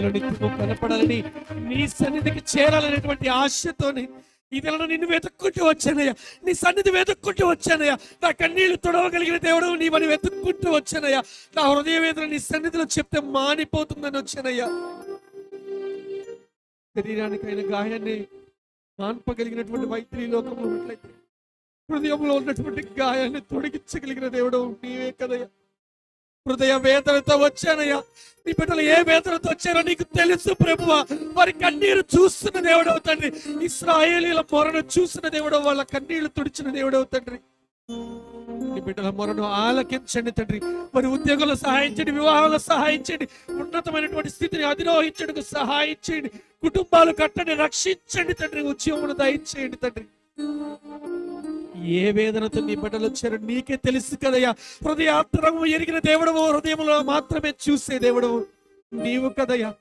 సన్నిధిలో నిత్యము కనపడాలని నీ సన్నిధికి చేరాలనేటువంటి ఆశతోని ఇదిలో నిన్ను వెతుక్కుంటూ వచ్చానయ్యా. నీ సన్నిధి వెతుక్కుంటూ వచ్చానయ్యా. నా కన్నీళ్ళు తొడవగలిగిన దేవుడు నీ మని వెతుక్కుంటూ వచ్చానయ్యా. నా హృదయ వేదన నీ సన్నిధిలో చెప్తే మానిపోతుందని వచ్చానయ్యా. శరీరానికైన గాయాన్ని మాన్పగలిగినటువంటి వైద్యులు లోకంలో ఉన్నట్లయితే హృదయంలో ఉన్నటువంటి గాయాన్ని తొడిగించగలిగిన దేవుడు నీవే కదయ్యా. హృదయ వేదనతో వచ్చానయ్యా. నీ బిడ్డలు ఏ వేదనతో వచ్చారో నీకు తెలుసు ప్రభువా. వారి కన్నీరు చూస్తున్న దేవుడవు తండ్రి. ఇస్రాయేలీల మొరను చూసిన దేవుడవు వాళ్ళ కన్నీళ్ళు తుడిచిన దేవుడవు తండ్రి. నీ బిడ్డల మొరను ఆలకించండి తండ్రి. మరి ఉద్యోగంలో సహాయం చేయండి వివాహంలో సహాయం చేయండి ఉన్నతమైనటువంటి స్థితిని అధిరోహించడానికి సహాయం చేయండి. కుటుంబాలు కట్టండి రక్షించండి తండ్రి ఉద్యోగమును దయచేయండి తండ్రి. ఏ వేదనతో నీ బిడ్డలు వచ్చారు నీకే తెలుసు కదయ్యా. హృదయాత్రము ఎరిగిన దేవుడవు హృదయంలో మాత్రమే చూసే దేవుడవు నీవు కదయ్యా.